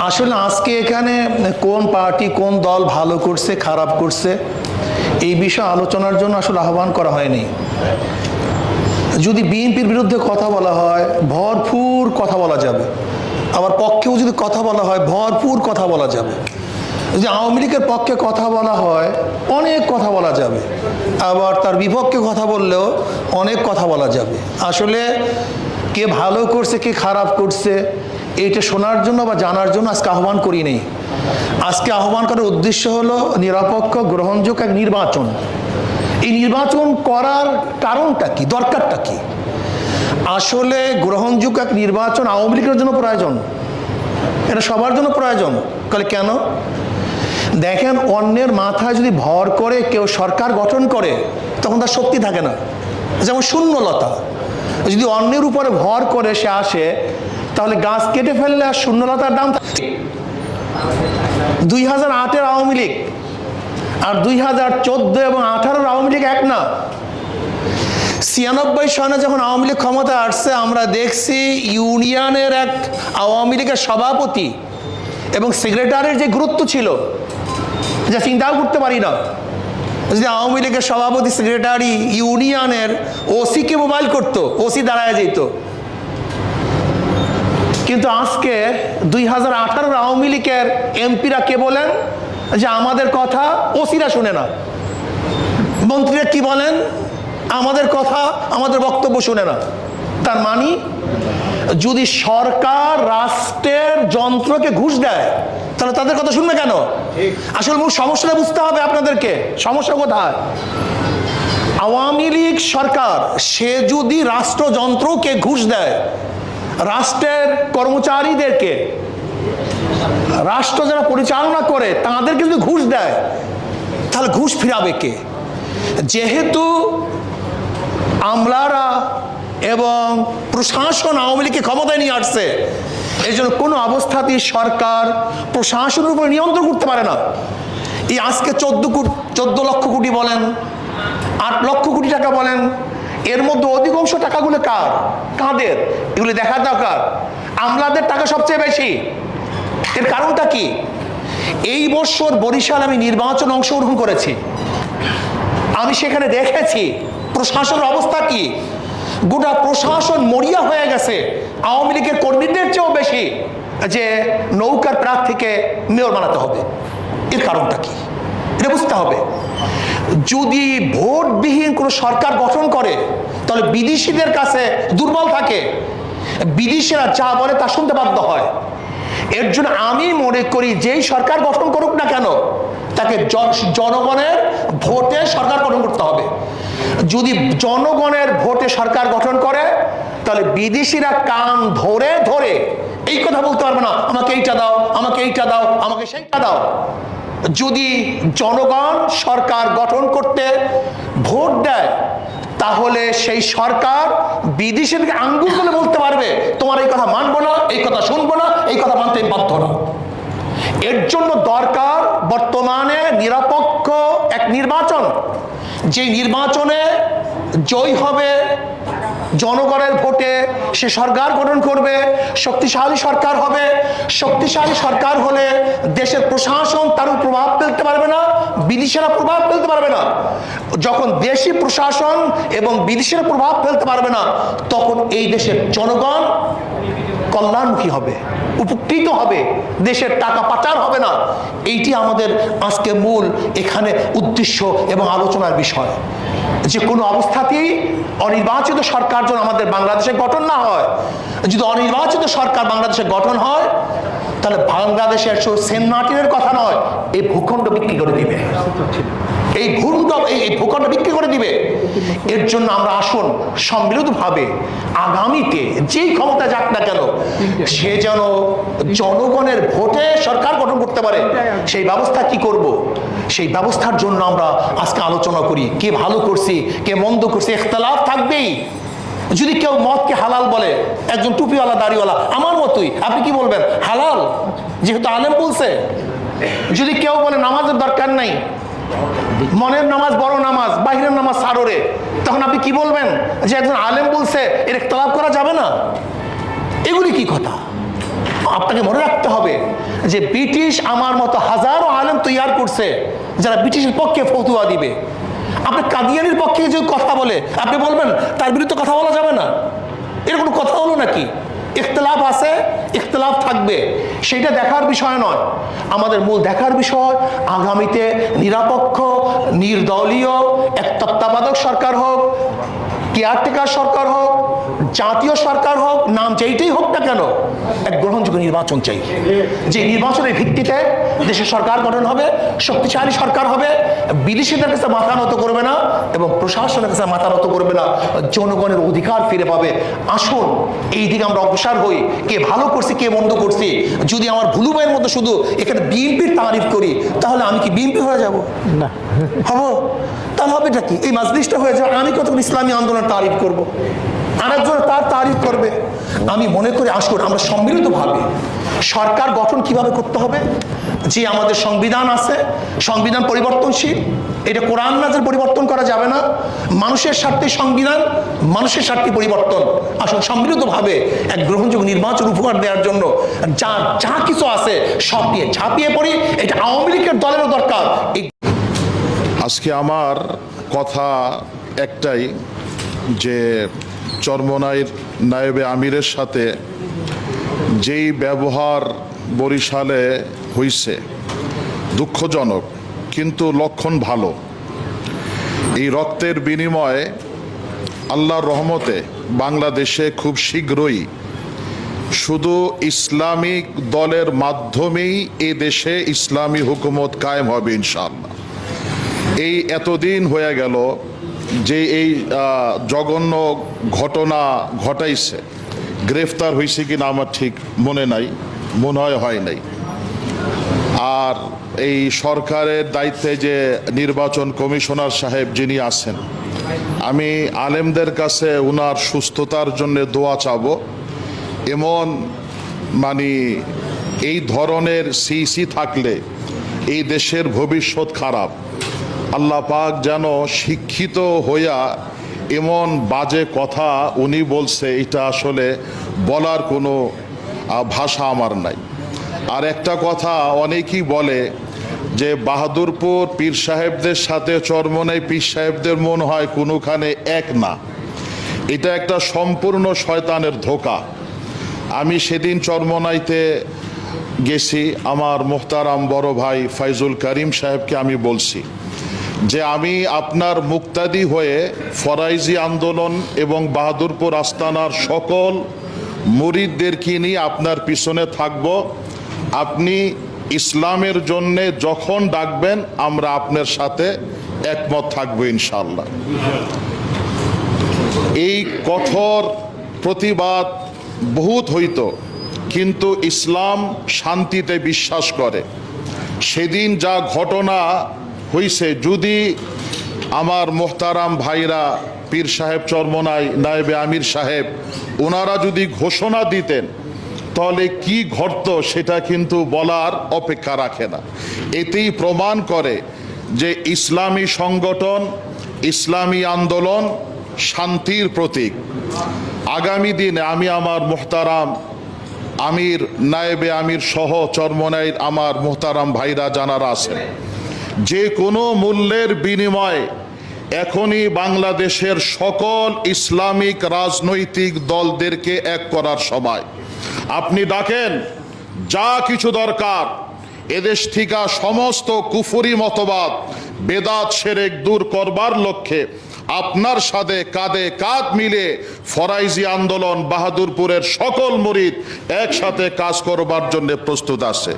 আসলে আজকে এখানে কোন পার্টি, কোন দল ভালো করছে, খারাপ করছে, এই বিষয়ে আলোচনার জন্য আসলে আহ্বান করা হয়নি। যদি বিএনপির বিরুদ্ধে কথা বলা হয়, ভরপুর কথা বলা যাবে। আবার পক্ষেও যদি কথা বলা হয়, ভরপুর কথা বলা যাবে। যদি আওয়ামী লীগের পক্ষে কথা বলা হয়, অনেক কথা বলা যাবে। আবার তার বিপক্ষে কথা বললেও অনেক কথা বলা যাবে। আসলে কে ভালো করছে, কে খারাপ করছে এইটা শোনার জন্য বা জানার জন্য আজকে আহ্বান করি নেই। আজকে আহ্বান করার উদ্দেশ্য হলো নিরপেক্ষ, গ্রহণযোগ্য এক নির্বাচন। এই নির্বাচন করার কারণটা কি? দরকারটা কি? আসলে গ্রহণযোগ্য এক নির্বাচন আওয়ামী লীগের জন্য প্রয়োজন। এটা সবার জন্য প্রয়োজন। তাহলে কেন? দেখেন, অন্যের মাথায় যদি ভর করে কেউ সরকার গঠন করে, তখন তার শক্তি থাকে না। যেমন শূন্যলতা। যদি অন্যের উপরে ভর করে সে আসে তাহলে গাছ কেটে ফেললে আর শূন্যলতার দাম থাকে দুই হাজার আটের আওয়ামী লীগ আর দুই হাজার চোদ্দ এবং আঠারোর আওয়ামী লীগ এক না। ছিয়ানব্বই সনে যখন আওয়ামী লীগ ক্ষমতা আসছে, আমরা দেখছি ইউনিয়নের এক আওয়ামী লীগের সভাপতি এবং সেক্রেটারির যে গুরুত্ব ছিল, যা চিন্তাও করতে পারি না। যদি আওয়ামী লীগের সভাপতি, সেক্রেটারি, ইউনিয়নের ওসিকে মোবাইল করতো, ওসি দাঁড়ায় যেত। কিন্তু আজকে দুই হাজার আঠারোর আওয়ামী লীগের এমপিরা কে বলেন? যে আমাদের কথা ওসিরা শুনে না। মন্ত্রীরা কি বলেন? আমাদের কথা আমাদের বক্তব্য শুনে না। তার মানি যদি সরকার রাষ্ট্রের যন্ত্রকে ঘুষ দেয় তাহলে তাদের কথা শুনবে কেন? আসলে মূল সমস্যাটা বুঝতে হবে আপনাদেরকে। সমস্যা কোথায়? আওয়ামী লীগ সরকার সে যদি রাষ্ট্রযন্ত্রকে ঘুষ দেয় রাষ্ট্রের কর্মচারীদেরকে, রাষ্ট্র যারা পরিচালনা করে, তাদেরকে যদি ঘুষ দেয়, তাহলে ঘুষ ফিরাবে কে? যেহেতু আমলারা এবং প্রশাসন আওয়ামী লীগকে ক্ষমতায় নিয়ে আসছে এই জন্য কোনো অবস্থাতেই সরকার প্রশাসনের উপরে নিয়ন্ত্রণ করতে পারে না। এই আজকে চোদ্দ কোটি, চোদ্দ লক্ষ কোটি বলেন, আট লক্ষ কোটি টাকা বলেন এর মধ্যে অধিকাংশ টাকাগুলো কার? কাদের? এগুলি দেখা দরকার। আমলাদের টাকা সবচেয়ে বেশি। এর কারণটা কি? এই বছর বরিশাল আমি নির্বাচন অংশগ্রহণ করেছি। আমি সেখানে দেখেছি প্রশাসনের অবস্থা কি? গোটা প্রশাসন মরিয়া হয়ে গেছে। আওয়ামী লীগের কর্মীদের চেয়েও বেশি যে নৌকার প্রার্থীকে মেয়র বানাতে হবে। এর কারণটা কি? এটা বুঝতে হবে। যদি ভোটবিহীন কোনো সরকার গঠন করে তাহলে বিদেশিদের কাছে দুর্বল থাকে। বিদেশিরা যা বলে তা শুনতে বাধ্য হয়। এর জন্য আমি মনে করি যেই সরকার গঠন করুক না কেন, তাকে জনগণের ভোটে সরকার গঠন করতে হবে। যদি জনগণের ভোটে সরকার গঠন করে, তাহলে বিদেশিরা কান ধরে ধরে এই কথা বলতে পারবে না, আমাকে এইটা দাও, আমাকে এইটা দাও, আমাকে সেইটা দাও। যদি জনগণ সরকার গঠন করতে ভোট দেয় তাহলে সেই সরকার বিদেশিদেরকে আঙ্গুল বলে বলতে পারবে, তোমার এই কথা মানবো না, এই কথা শুনব না, এই কথা মানতে বাধ্য না। এর জন্য দরকার বর্তমানে নিরপেক্ষ এক নির্বাচন। যে নির্বাচনে জয় হবে জনগণের ভোটে সে সরকার গঠন করবে, শক্তিশালী সরকার হবে। শক্তিশালী সরকার হলে দেশের প্রশাসন তার প্রভাব ফেলতে পারবে না, বিদেশেরা প্রভাব ফেলতে পারবে না। যখন দেশি প্রশাসন এবং বিদেশের প্রভাব ফেলতে পারবে না, তখন এই দেশের জনগণ কল্যাণমুখী হবে, উপকৃত হবে, দেশের টাকা পাচার হবে না। এইটি আমাদের আজকে মূল এখানে উদ্দেশ্য এবং আলোচনার বিষয়। যে কোনো অবস্থাতেই অনির্বাচিত সরকার যেন আমাদের বাংলাদেশে গঠন না হয়, যদি অনির্বাচিত সরকার বাংলাদেশে গঠন হয়, তাহলে বাংলাদেশের সেন্ট মার্টিনের কথা নয়, এই ভূখণ্ড বিক্রি করে দিবে। এই ভূখণ্ড এই ভূখণ্ড বিক্রি করে দিবে। এর জন্য আমরা আসুন সম্মিলিতভাবে আগামীতে যেই ক্ষমতা যাক না কেন, সে যেন জনগণের ভোটে সরকার গঠন করতে পারে। সেই ব্যবস্থা কি করব? সেই ব্যবস্থার জন্য আমরা আজকে আলোচনা করি, কে ভালো করছি, কে মন্দ করছি, ইখতলাফ থাকবেই। যদি কেউ মদকে হালাল বলে, একজন টুপিওয়ালা, দাড়িওয়ালা, আমার মতোই, আপনি কি বলবেন? হালাল? যেহেতু আলেম বলছে। যদি কেউ বলে, নামাজের দরকার নাই মনের নামাজ বড় নামাজ, বাহিরের নামাজ সারোরে। তখন আপনি কি বলবেন? যে একজন আলেম বলছে, এর তলাপ করা যাবে না? এগুলি কি কথা? আপনাকে মনে রাখতে হবে যে ব্রিটিশ আমার মতো হাজারো আলেম তৈয়ার করছে, যারা ব্রিটিশের পক্ষে ফতুয়া দিবে। আপনি কাদিয়ানির পক্ষে যে কথা বলে, আপনি বলবেন, তার বিরুদ্ধে কথা বলা যাবে না? এর কোনো কথা হলো নাকি? ইখতলাফ আছে? ইখতলাফ থাকবে, সেটা দেখার বিষয় নয়। আমাদের মূল দেখার বিষয়, আগামীতে নিরপেক্ষ, নির্দলীয় এক তত্ত্বাবধায়ক সরকার হোক কেয়ারটেকার সরকার হোক জাতীয় সরকার হোক নাম যেইটাই হোক না কেন এক গ্রহণযোগ্য নির্বাচন চাই। যে নির্বাচনের ভিত্তিতে দেশের সরকার গঠন হবে শক্তিশালী সরকার হবে বিদেশিদের কাছে মাথা নত করবে না এবং প্রশাসনের কাছে মাথা নত করবে না জনগণের অধিকার ফিরে পাবে। আসুন এই দিকে আমরা অগ্রসর হই। কে ভালো করছি কে মন্দ করছি যদি আমার ভুলু ভাইয়ের মতো শুধু এখানে বিএনপির তারিফ করি তাহলে আমি কি বিএনপি হয়ে যাব? না। হব? তাহলে হবে এটা কি? এই মাজলিসটা হয়ে যাবে আমি কতক্ষণ ইসলামী আন্দোলন তারিফ করব। আরেকজন তার তারিফ করবে। আমি মনে করি আসুন আমরা সম্মিলিতভাবে সরকার গঠন কীভাবে করতে হবে, যে আমাদের সংবিধান আছে, সংবিধান পরিবর্তনশীল, এটা কোরআন নাজের পরিবর্তন করা যাবে না, মানুষের স্বার্থে সংবিধান, মানুষের স্বার্থে পরিবর্তন। আসুন সম্মিলিতভাবে এক গ্রহণযোগ্য নির্বাচন উপহার দেওয়ার জন্য যা যা কিছু আছে সব নিয়ে ঝাঁপিয়ে পড়ি, এটা আওয়ামী লীগের দলেরও দরকার। আজকে আমার কথা একটাই, যে চরমনাইর নায়েবে আমিরের সাথে যেই ব্যবহার বরিশালে হইছে, দুঃখজনক, কিন্তু লক্ষণ ভালো। এই রক্তের বিনিময়ে আল্লাহর রহমতে বাংলাদেশে খুব শীঘ্রই শুধু ইসলামিক দলের মাধ্যমেই এ দেশে ইসলামী হুকুমত কায়েম হবে ইনশাআল্লাহ। এই এতদিন হয়ে গেল যে এই জঘন্য ঘটনা ঘটাইছে, গ্রেফতার হয়েছে কিনা আমার ঠিক মনে নাই, মনে হয় হয় নাই। আর এই সরকারের দায়িত্বে যে নির্বাচন কমিশনার সাহেব যিনি আছেন, আমি আলেমদের কাছে ওনার সুস্থতার জন্য দোয়া চাবো। এমন মানে এই ধরনের সিসি থাকলে এই দেশের ভবিষ্যৎ খারাপ। আল্লাহ পাক যেন শিক্ষিত হইয়া এমন বাজে কথা উনি বলছে, এটা আসলে বলার কোনো ভাষা আমার নাই। আর একটা কথা অনেকেই বলে যে, বাহাদুরপুর পীর সাহেবদের সাথে চরমনাই পীর সাহেবদের মন হয় কোনোখানে এক না। এটা একটা সম্পূর্ণ শয়তানের ধোকা। আমি সেদিন চরমনাইতে গেছি, আমার মোহতারাম বড় ভাই ফাইজুল করিম সাহেবকে আমি বলছি। যে আমি আপনার মুক্তাদি হয়ে ফরাইজি আন্দোলন এবং বাহাদুরপুর আস্তানার সকল মুরিদদেরকে নিয়ে আপনার পিছনে থাকব। আপনি ইসলামের জন্যে যখন ডাকবেন, আমরা আপনার সাথে একমত থাকব ইনশাল্লাহ এই কঠোর প্রতিবাদ বহুত হইত, কিন্তু ইসলাম শান্তিতে বিশ্বাস করে। সেদিন যা ঘটনা হইছে যদি আমার মোহতারাম ভাইরা পীর সাহেব চরমনাই নায়েবে আমির সাহেব ওনারা যদি ঘোষণা দিতেন, তাহলে কি ঘটত সেটা কিন্তু বলার অপেক্ষা রাখে না। এতেই প্রমাণ করে যে ইসলামী সংগঠন, ইসলামী আন্দোলন শান্তির প্রতীক। আগামী দিনে আমি আমার মোহতারাম আমির, নায়েবে আমির সহ চরমনাইর আমার মোহতারাম ভাইরা জানারা আছেন। যে কোনো মূল্যের বিনিময়ে এখনই বাংলাদেশের সকল ইসলামিক রাজনৈতিক দলদেরকে এক করার সময়। আপনি ডাকেন, যা কিছু দরকার, এদেশ থেকে সমস্ত কুফুরি মতবাদ, বেদাত সেরেক দূর করবার লক্ষ্যে আপনার সাথে কাঁধে কাঁধ মিলে ফরাইজি আন্দোলন বাহাদুরপুরের সকল মুরিদ একসাথে কাজ করবার জন্য প্রস্তুত আছে।